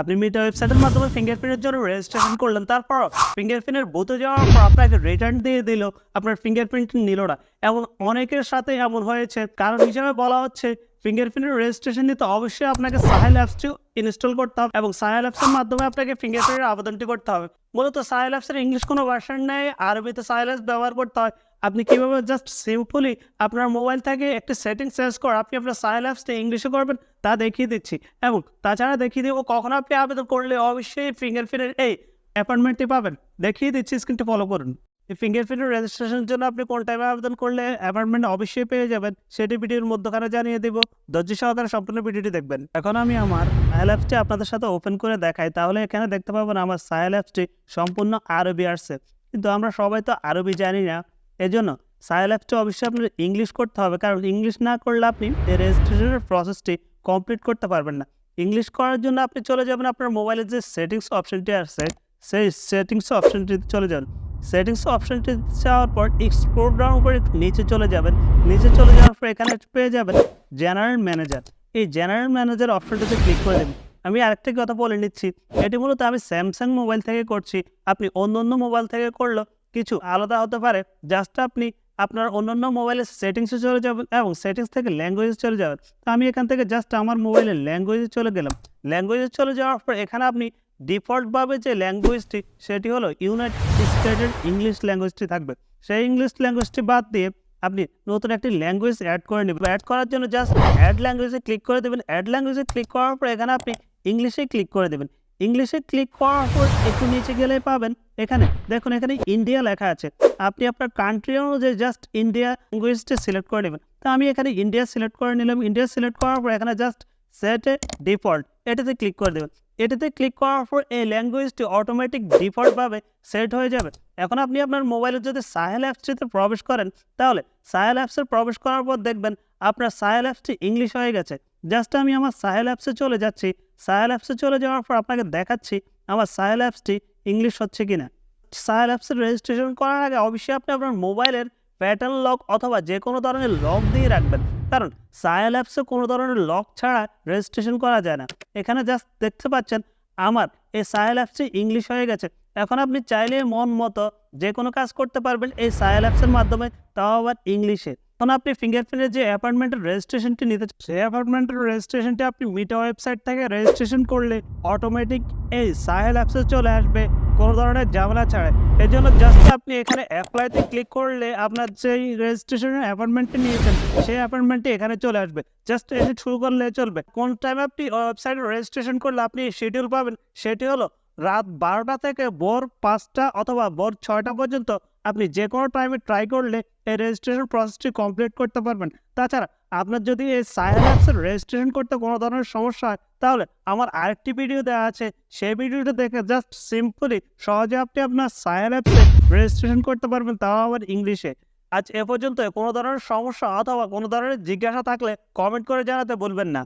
আপনি মিটার ওয়েবসাইটের মাধ্যমে ফিঙ্গারপ্রিন্টের জন্য রেজিস্ট্রেশন করলেন, তারপর ফিঙ্গারপ্রিন্টের বুথে যাওয়ার পর আপনাকে রিটার্ন দিয়ে দিল, আপনার ফিঙ্গারপ্রিন্ট নিল না। এবং অনেকের সাথে এমন হয়েছে, কারণ হিসাবে বলা হচ্ছে ফিঙ্গারপ্রিন্টের রেজিস্ট্রেশন নিতে অবশ্যই আপনাকে সাহেল অ্যাপসটি ইনস্টল করতে হবে এবং সাহেল অ্যাপসের মাধ্যমে আপনাকে ফিঙ্গারপ্রিন্টের আবেদনটি করতে হবে। মূলত সাহেল অ্যাপসের ইংলিশ কোনো ভার্সন নেই, আরবিতে সাহেল অ্যাপস ব্যবহার করতে হয়। আপনি কীভাবে জাস্ট সিম্পলি আপনার মোবাইল থেকে একটি সেটিং সার্চ করে আপনি আপনার সাহেল অ্যাপসটা ইংলিশে করবেন, তা দেখিয়ে দিচ্ছি। এবং তাছাড়া দেখিয়ে দেবো, কখন আপনি আবেদন করলে অবশ্যই ফিঙ্গারপ্রিন্টের এই অ্যাপয়েন্টমেন্টটি পাবেন। দেখিয়ে দিচ্ছি স্ক্রিনটি ফলো করুন। ফিঙ্গারপ্রিন্টের রেজিস্ট্রেশনের জন্য আপনি কোন টাইমে আবেদন করলে অ্যাপয়েন্টমেন্ট অবশ্যই পেয়ে যাবেন। সেটি ভিডিওর মধ্যখানে জানিয়ে দেবো। ধৈর্য সহকারে সম্পূর্ণ ভিডিওটি দেখবেন। এখন আমি আমার সাহেল অ্যাপসটি আপনাদের সাথে ওপেন করে দেখাই। তাহলে এখানে দেখতে পাবেন আমার সাহেল অ্যাপসটি সম্পূর্ণ আরবি আসছে কিন্তু আমরা সবাই তো আরবি জানি না। এজন্য সাহেল অ্যাপসটি অবশ্যই আপনার ইংলিশ করতে হবে। কারণ ইংলিশ না করলে আপনি এই রেজিস্ট্রেশনের প্রসেসটি কমপ্লিট করতে পারবেন না। ইংলিশ করার জন্য আপনি চলে যাবেন আপনার মোবাইলের যে সেটিংস অপশনটি আছে, সেই সেটিংস অপশনটিতে চলে যান সেটিংস অপশানটি যাওয়ার পর এক্সপ্লোর ডাউন করে নিচে চলে যাবেন। নিচে চলে যাওয়ার পর এখানে পেয়ে যাবেন জেনারেল ম্যানেজার এই জেনারেল ম্যানেজার অপশনটিতে ক্লিক করে দেবেন আমি আরেকটা কথা বলে নিচ্ছি। এটি মূলত আমি স্যামসাং মোবাইল থেকে করছি। আপনি অন্য অন্য মোবাইল থেকে করলেও কিছু আলাদা হতে পারে। জাস্ট আপনি আপনার অন্যান্য মোবাইলের সেটিংসে চলে যাবেন এবং সেটিংস থেকে ল্যাঙ্গুয়েজে চলে যাবেন। তো আমি এখান থেকে জাস্ট আমার মোবাইলের ল্যাঙ্গুয়েজে চলে গেলাম। ল্যাঙ্গুয়েজে চলে যাওয়ার পর এখানে আপনি ডিফল্টভাবে যে ল্যাঙ্গুয়েজটি, সেটি হলো ইউনাইটেড স্টেটের ইংলিশ ল্যাঙ্গুয়েজটি থাকবে। সেই ইংলিশ ল্যাঙ্গুয়েজটি বাদ দিয়ে আপনি নতুন একটি ল্যাঙ্গুয়েজ অ্যাড করে নেবেন। অ্যাড করার জন্য জাস্ট অ্যাড ল্যাঙ্গুয়েজে ক্লিক করে দেবেন। অ্যাড ল্যাঙ্গুয়েজে ক্লিক করার পর এখানে আপনি ইংলিশে ক্লিক করে দেবেন। ইংলিশে ক্লিক করার পর একটু নিচে গেলে পাবেন। এখানে দেখুন, এখানে ইন্ডিয়া লেখা আছে। আপনি আপনার কান্ট্রি অনুযায়ী জাস্ট ইন্ডিয়া ল্যাঙ্গুয়েজটি সিলেক্ট করে নেবেন। তো আমি এখানে ইন্ডিয়া সিলেক্ট করে নিলাম। ইন্ডিয়া সিলেক্ট করার পর এখানে জাস্ট সেটে ডিফল্ট এটাতে ক্লিক করে দেবেন। এটাতে ক্লিক করার পর এই ল্যাঙ্গুয়েজটি অটোমেটিক ডিফল্টভাবে সেট হয়ে যাবে। এখন আপনি আপনার মোবাইলে যদি সাহেল অ্যাপসটিতে প্রবেশ করেন, তাহলে সাহেল অ্যাপসে প্রবেশ করার পর দেখবেন আপনার সাহেল অ্যাপসটি ইংলিশ হয়ে গেছে। জাস্ট আমি আমার সাহেল অ্যাপসে চলে যাচ্ছি। সাহেল অ্যাপসে চলে যাওয়ার পর আপনাকে দেখাচ্ছি আমার সাহেল অ্যাপসটি ইংলিশ হচ্ছে কিনা। সাহেল অ্যাপসের রেজিস্ট্রেশন করার আগে অবশ্যই আপনি আপনার মোবাইলের প্যাটার্ন লক অথবা যে কোনো ধরনের লক দিয়ে রাখবেন। কারণ সায়াল অ্যাপসে কোনো ধরনের লক ছাড়া রেজিস্ট্রেশন করা যায় না। এখানে জাস্ট দেখতে পাচ্ছেন, আমার এই সায়াল অ্যাপসটি ইংলিশ হয়ে গেছে। এখন আপনি চাইলে মন মতো যে কোনো কাজ করতে পারবেন এই সায়াল অ্যাপসের মাধ্যমে, তাও আবার ইংলিশে। তখন আপনি ফিঙ্গারপ্রিন্টের যে অ্যাপার্টমেন্টের রেজিস্ট্রেশনটি নিতে সেই অ্যাপার্টমেন্টের রেজিস্ট্রেশনটি আপনি মিটা ওয়েবসাইট থেকে রেজিস্ট্রেশন করলে অটোমেটিক এই সাহেল অ্যাপসে চলে আসবে, কোনো ধরনের ঝামেলা ছাড়াই। এই জন্য জাস্ট আপনি এখানে অ্যাপ্লাইতে ক্লিক করলে আপনার যেই রেজিস্ট্রেশনের অ্যাপার্টমেন্টটি নিয়েছেন, সেই অ্যাপার্টমেন্টটি এখানে চলে আসবে। জাস্ট এসে শুরু করলে চলবে। কোন টাইমে আপনি ওয়েবসাইটে রেজিস্ট্রেশন করলে আপনি শিডিউল পাবেন, সেটি হলো রাত বারোটা থেকে ভোর পাঁচটা অথবা ভোর ছয়টা পর্যন্ত আপনি যে কোনো টাইমে ট্রাই করলে এই রেজিস্ট্রেশন প্রসেসটি কমপ্লিট করতে পারবেন। তাছাড়া আপনার যদি এই সাইন অ্যাপসের রেজিস্ট্রেশন করতে কোনো ধরনের সমস্যা হয়, তাহলে আমার আরেকটি ভিডিও দেওয়া আছে। সেই ভিডিওটা দেখে জাস্ট সিম্পলি সহজে আপনি আপনার সাইন অ্যাপসে রেজিস্ট্রেশন করতে পারবেন, তাও আবার ইংলিশে আজ এ পর্যন্ত কোনো ধরনের সমস্যা অথবা কোনো ধরনের জিজ্ঞাসা থাকলে কমেন্ট করে জানাতে বলবেন না।